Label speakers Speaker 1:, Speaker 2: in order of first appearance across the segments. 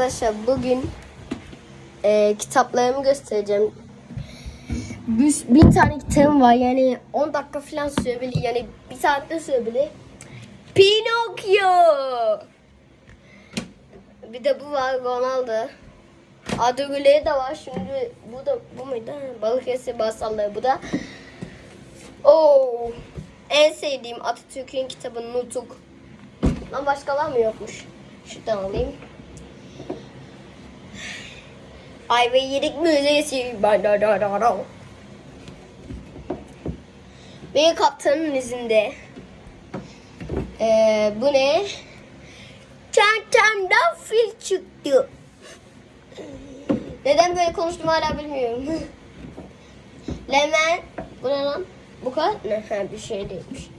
Speaker 1: Arkadaşlar bugün e, kitaplarımı göstereceğim. Bir, bin tane kitabım var yani 10 dakika falan sürebilir yani bir saatte sürebilir. Pinokyo. Bir de bu var Ronaldo. Adı Güleri de var şimdi bu da bu muydu? Balıkesir Basalları bu da. Oo. En sevdiğim Atatürk'ün kitabı Nutuk. Lan başka var mı yokmuş? Şuradan alayım. Ay ve yedik müzesi. Ve kaptanın izinde. Ee, bu ne? Çantamdan fil çıktı. Neden böyle konuştum hala bilmiyorum. Lemen. Bu ne lan? Bu kadar? Ne? Ha, bir şey değilmiş.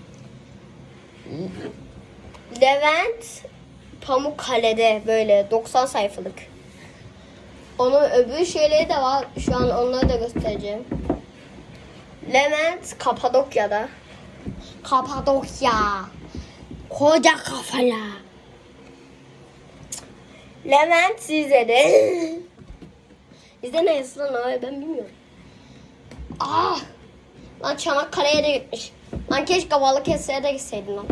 Speaker 1: Levent Pamukkale'de böyle 90 sayfalık. Onun öbür şeyleri de var. Şu an onları da göstereceğim. Levent Kapadokya'da. Kapadokya. Koca kafalı. Levent Rize'de. Rize neresi lan abi ben bilmiyorum. Ah! Lan Çanakkale'ye de gitmiş. Lan keşke Balıkesir'e de gitseydin lan.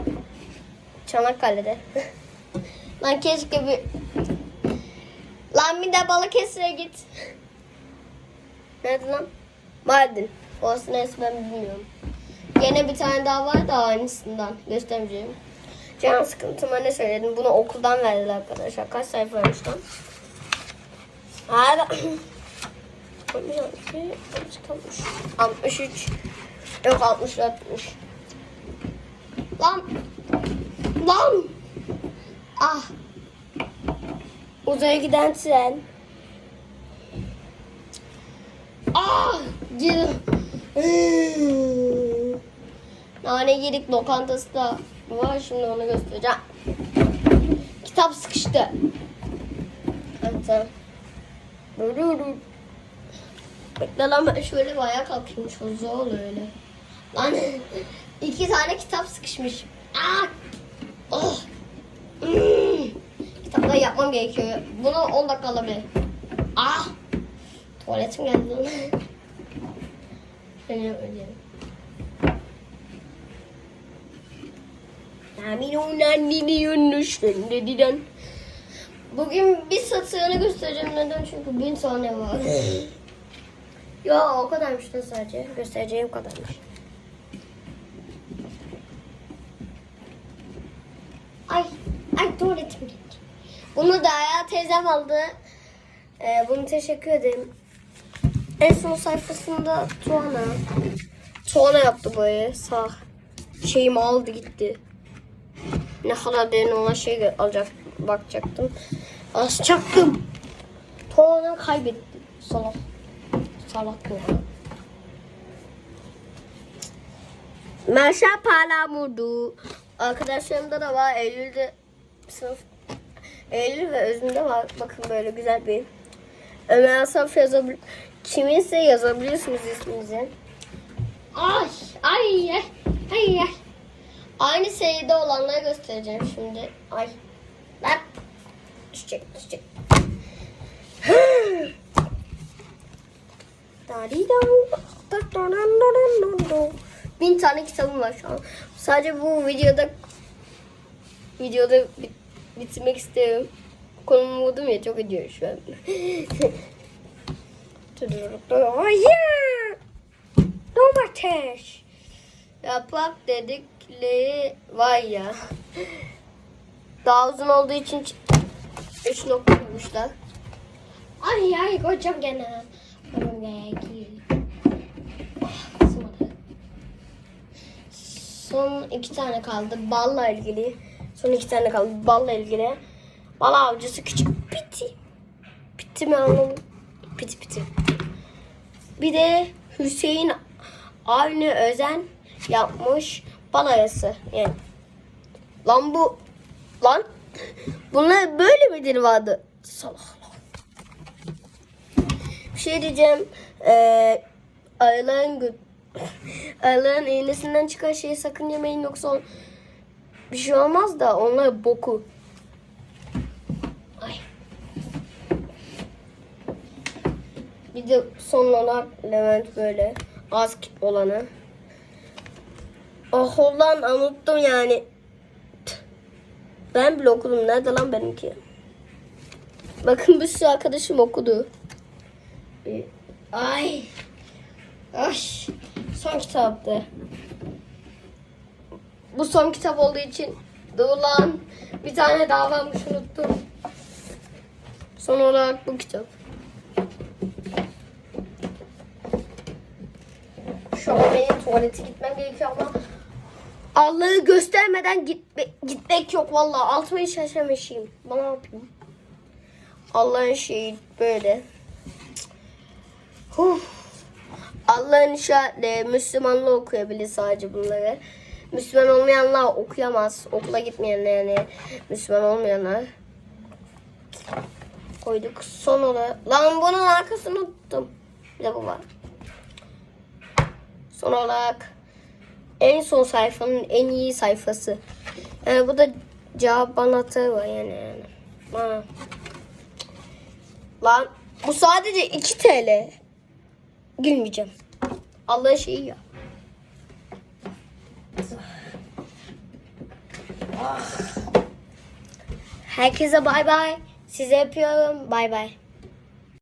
Speaker 1: Çanakkale'de. lan keşke bir... Lan bir de Balıkesir'e git. Nerede lan? Mardin. Orası neyse ben bilmiyorum. Yine bir tane daha var da aynısından. Göstermeyeceğim. Can sıkıntıma ne söyledim? Bunu okuldan verdiler arkadaşlar. Kaç sayfaymış lan? Abi. 63. Yok 64'müş. Lan. Lan. Ah. Uzaya giden tren. Ah. Canım. Nane yedik lokantası da var. Şimdi onu göstereceğim. Kitap sıkıştı. Tamam. Bekle lan ben şöyle bir ayağa kalkayım. Çok zor oluyor öyle. Lan iki tane kitap sıkışmış. Aa! Oh! Yapmam gerekiyor. Bunu 10 dakika alabilir. Ah! Tuvaletim geldi. Seni dediden. Bugün bir satırını göstereceğim. Neden? Çünkü bin tane var. Ya o kadarmış da sadece. Göstereceğim kadarmış. Ay, ay tuvaletim gitti. Bunu da ya teyzem aldı. Ee, bunu teşekkür ederim. En son sayfasında Tuana. Tuana yaptı boyayı. Sağ. Şeyimi aldı gitti. Ne kadar derin olan şey alacak bakacaktım. Az çaktım. Tuana kaybetti. Salak. Salak bu. Merşa Palamurdu. Arkadaşlarımda da var. Eylül'de sınıf Eylül ve Özüm'de var. Bakın böyle güzel bir Ömer Asaf yazabilir. Kiminse yazabilirsiniz isminizi. Ay ay ay ay ay. Aynı seride olanları göstereceğim şimdi. Ay. Lan. Düşecek düşecek. Bin tane kitabım var şu an. Sadece bu videoda videoda bitirmek istiyorum. Konumu buldum ya çok ediyor şu an. Hayır. Domates. Yaprak dedikleri var ya. Daha uzun olduğu için 3 nokta koymuşlar. Ay ay kocam gene. Gene. Ah. Son iki tane kaldı. Balla ilgili. Son iki tane kaldı. Balla ilgili. Bal avcısı küçük piti. Piti mi anlamadım. Piti piti. Bir de Hüseyin Avni Özen yapmış bal ayası. Yani. Lan bu lan bunlar böyle midir vardı? Salak. Bir şey diyeceğim. Ee, arıların gö- arıların iğnesinden çıkan şeyi sakın yemeyin yoksa bir şey olmaz da onlar boku. Ay. Bir de son olarak Levent böyle az olanı. Ah, oh olan unuttum yani. Ben bile okudum. Nerede lan benimki? Bakın bir sürü arkadaşım okudu. Ay. Ay. Son kitaptı. Bu son kitap olduğu için dur lan. Bir tane daha varmış unuttum. Son olarak bu kitap. Şu an benim tuvalete gitmem gerekiyor ama Allah'ı göstermeden gitme, gitmek yok vallahi altıma hiç yaşamışım. Bana ne yapayım? Allah'ın şeyi böyle. Huh. Allah'ın işaretleri Müslümanlar okuyabilir sadece bunları. Müslüman olmayanlar okuyamaz. Okula gitmeyenler yani Müslüman olmayanlar. Koyduk. Son olarak. Lan bunun arkasını unuttum. Bir de bu var. Son olarak en son sayfanın en iyi sayfası. Yani bu da cevap anahtarı var yani. yani. Lan bu sadece 2 TL. Gülmeyeceğim. Allah'ın şeyi ya. Herkese bay bay. Size yapıyorum. Bay bay.